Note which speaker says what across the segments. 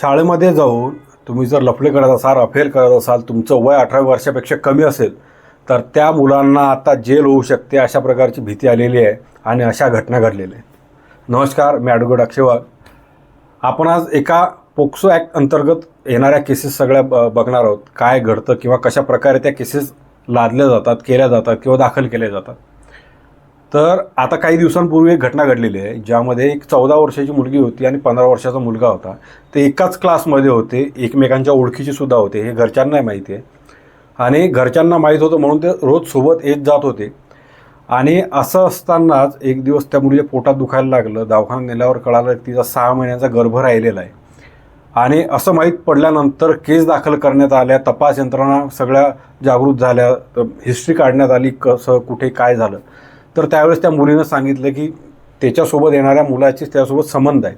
Speaker 1: शाळेमध्ये जाऊन तुम्ही जर लफडे करत असाल अफेअर करत असाल तुमचं वय अठरा वर्षापेक्षा कमी असेल तर त्या मुलांना आता जेल होऊ शकते अशा प्रकारची भीती आलेली आहे आणि अशा घटना घडलेल्या आहेत. नमस्कार मी ॲडव्होकेट अक्षय आपण आज एका पोक्सो ॲक्ट अंतर्गत येणाऱ्या केसेस सगळ्या ब बघणार आहोत. काय घडतं किंवा कशा प्रकारे त्या केसेस लादल्या जातात केल्या जातात किंवा दाखल केल्या जातात. तर आता काही दिवसांपूर्वी एक घटना घडलेली आहे ज्यामध्ये एक चौदा वर्षाची मुलगी होती आणि पंधरा वर्षाचा मुलगा होता. ते एकाच क्लासमध्ये होते एकमेकांच्या ओळखीचे सुद्धा होते हे घरच्यांनाही माहिती आहे. आणि घरच्यांना माहीत होतं म्हणून ते रोज सोबत येत जात होते. आणि असं असतानाच एक दिवस त्या मुलीच्या पोटात दुखायला लागलं दवाखान्यात नेल्यावर कळालं की तिचा सहा महिन्याचा गर्भ राहिलेला आहे. आणि असं माहीत पडल्यानंतर केस दाखल करण्यात आल्या तपास यंत्रणा सगळ्या जागृत झाल्या हिस्ट्री काढण्यात आली कसं कुठे काय झालं. तर त्यावेळेस त्या मुलीनं सांगितलं की त्याच्यासोबत येणाऱ्या मुलाचे त्यासोबत संबंध आहे.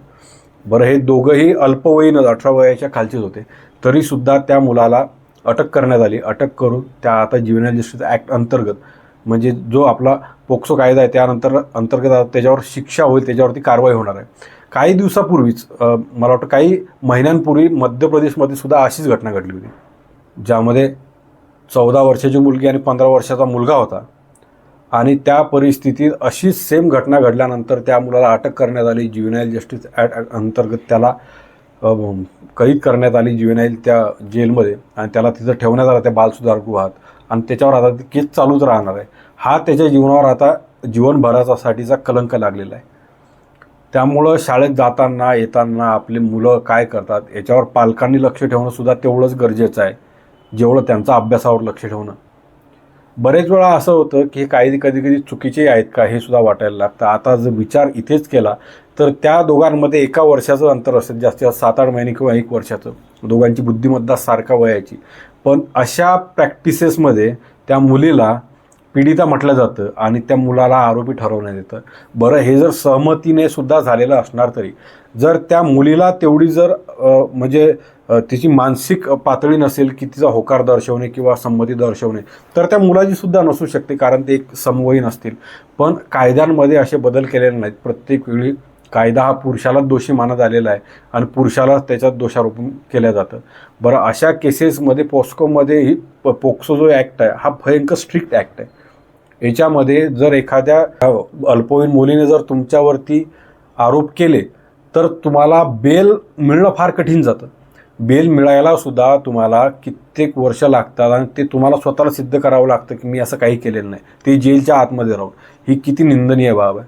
Speaker 1: बरं हे दोघंही अल्पवयीनच अठरा वयाच्या खालचेच होते. तरीसुद्धा त्या मुलाला अटक करण्यात आली. अटक करून त्या आता जुवेनाईल जस्टिस ॲक्ट अंतर्गत म्हणजे जो आपला पोक्सो कायदा आहे त्यानंतर अंतर्गत त्याच्यावर शिक्षा होईल त्याच्यावरती कारवाई होणार आहे. काही दिवसापूर्वीच मला वाटतं काही महिन्यांपूर्वी मध्य प्रदेशमध्ये सुद्धा अशीच घटना घडली होती ज्यामध्ये चौदा वर्षाची मुलगी आणि पंधरा वर्षाचा मुलगा होता. आणि त्या परिस्थितीत अशीच सेम घटना घडल्यानंतर त्या मुलाला अटक करण्यात आली. ज्युवेनाईल जस्टिस ॲट अंतर्गत त्याला कैद करण्यात आली ज्युवेनाईल त्या जेलमध्ये आणि त्याला तिथं ठेवण्यात आलं त्या बालसुधारगृहात. आणि त्याच्यावर आता ती केस चालूच राहणार आहे. हा त्याच्या जीवनावर आता जीवनभरासाठीचा कलंक लागलेला आहे. त्यामुळं शाळेत जाताना येताना आपले मुलं काय करतात याच्यावर पालकांनी लक्ष ठेवणंसुद्धा तेवढंच गरजेचं आहे. जेवढं त्यांचा अभ्यासावर लक्ष ठेवणं. बरेच वेळा असं होतं की हे कायदे कधी कधी चुकीचे आहेत का हे सुद्धा वाटायला लागतं. आता जर विचार इथेच केला तर त्या दोघांमध्ये एका वर्षाचं अंतर असेल जास्तीत जास्त सात आठ महिने किंवा एक वर्षाचं. दोघांची बुद्धिमत्ता सारखा वयाची. पण अशा प्रॅक्टिसेसमध्ये त्या मुलीला पीडिता म्हटलं जातं आणि त्या मुलाला आरोपी ठरवण्यात येतं. बरं हे जर सहमतीने सुद्धा झालेलं असणार तरी जर त्या मुलीला तेवढी जर म्हणजे तिची मानसिक पातळी नसेल की तिचा होकार दर्शवणे किंवा संमती दर्शवणे तर त्या मुलाची सुद्धा नसू शकते कारण ते एक समवयीन असतील पण कायद्यांमध्ये असे बदल केलेले नाहीत. प्रत्येक वेळी कायदा हा पुरुषालाच दोषी मानत आलेला आहे आणि पुरुषाला त्याच्यात दोषारोपण केलं जातं. बरं अशा केसेसमध्ये पोस्कोमध्ये ही प- पोक्सो जो ॲक्ट आहे हा भयंकर स्ट्रिक्ट ॲक्ट आहे. याच्यामध्ये जर एखाद्या अल्पवयीन मुलीने जर तुमच्यावरती आरोप केले तर तुम्हाला बेल मिळणं फार कठीण जातं. बेल मिळायला सुद्धा तुम्हाला कित्येक वर्ष लागतात आणि ते तुम्हाला स्वतःला सिद्ध करावं लागतं की मी असं काही केलेलं नाही. ते जेलच्या आतमध्ये राहून. ही किती निंदनीय बाब आहे.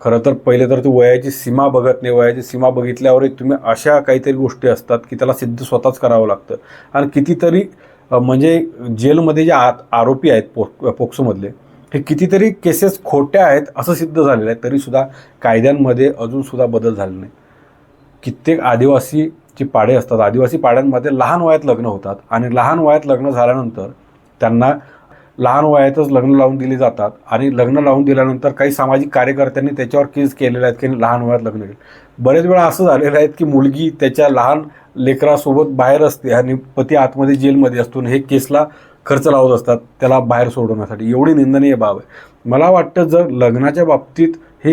Speaker 1: खरं तर पहिले तर ती वयाची सीमा बघत नाही. वयाची सीमा बघितल्यावरही तुम्ही अशा काहीतरी गोष्टी असतात की त्याला सिद्ध स्वतःच करावं लागतं. आणि कितीतरी म्हणजे जेलमध्ये जे आत आरोपी आहेत पो पोक्सोमधले हे कितीतरी केसेस खोट्या आहेत असं सिद्ध झालेलं आहे तरीसुद्धा कायद्यांमध्ये अजूनसुद्धा बदल झाले नाही. कित्येक आदिवासीची पाडे असतात. आदिवासी पाड्यांमध्ये लहान वयात लग्न होतात आणि लहान वयात लग्न झाल्यानंतर त्यांना लहान वयातच लग्न लावून दिली जातात आणि लग्न लावून दिल्यानंतर काही सामाजिक कार्यकर्त्यांनी त्याच्यावर केस केलेले आहेत की लहान वयात लग्न केलं. बरेच वेळा असं झालेलं आहे की मुलगी त्याच्या लहान लेकरासोबत बाहेर असते आणि पती आतमध्ये जेलमध्ये असतो आणि हे केसला खर्च लावत असतात त्याला बाहेर सोडवण्यासाठी. एवढी निंदनीय बाब आहे. मला वाटतं जर लग्नाच्या बाबतीत हे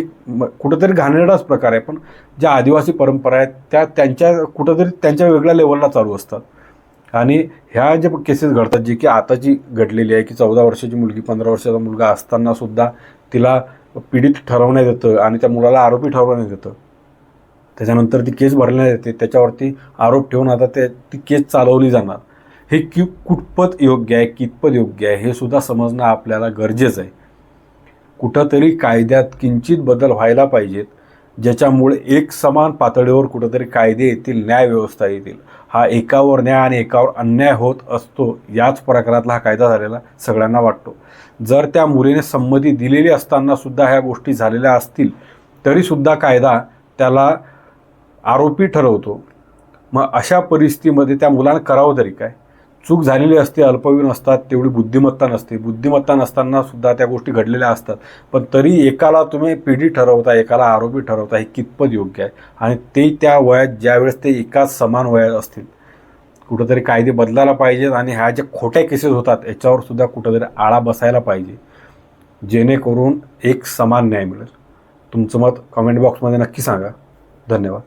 Speaker 1: कुठंतरी घाणेरडाच प्रकार आहे पण ज्या आदिवासी परंपरा आहेत त्या त्यांच्या कुठंतरी त्यांच्या वेगळ्या लेवलला चालू असतात. आणि ह्या ज्या केसेस घडतात जी की आताची घडलेली आहे की चौदा वर्षाची मुलगी पंधरा वर्षाचा मुलगा असताना सुद्धा तिला पीडित ठरवण्यात येतं आणि त्या मुलाला आरोपी ठरवण्यात येतं. त्याच्यानंतर ती केस भरण्यात येते. त्याच्यावरती आरोप ठेवून आता ते ती केस चालवली जाणार. हे कि कुठपत योग्य आहे कितपत योग्य आहे हे सुद्धा समजणं आपल्याला गरजेचं आहे. कुठंतरी कायद्यात किंचित बदल व्हायला पाहिजेत. ज्याच्यामुळे एक समान पातळीवर कुठंतरी कायदे येतील न्याय व्यवस्था येतील. हा एकावर न्याय आणि एकावर अन्याय होत असतो याच प्रकारातला हा कायदा झालेला सगळ्यांना वाटतो. जर त्या मुलीने संमती दिलेली असताना सुद्धा ह्या गोष्टी झालेल्या असतील तरीसुद्धा कायदा त्याला आरोपी ठरवतो. मग अशा परिस्थितीमध्ये त्या मुलानं करावं तरी काय? चूक झालेली असते अल्पवयीन असतात तेवढी बुद्धिमत्ता नसते. बुद्धिमत्ता नसताना सुद्धा त्या गोष्टी घडलेल्या असतात. पण तरी एकाला तुम्ही पिढी ठरवता एकाला आरोपी ठरवता हे कितपत योग्य आहे? आणि ते त्या वयात ज्यावेळेस ते एकाच समान वयात असतील कुठंतरी कायदे बदलायला पाहिजेत आणि ह्या ज्या खोट्या केसेस होतात याच्यावर सुद्धा कुठंतरी आळा बसायला पाहिजे. जेणेकरून एक समान न्याय मिळेल. तुमचं मत कमेंट बॉक्समध्ये नक्की सांगा. धन्यवाद.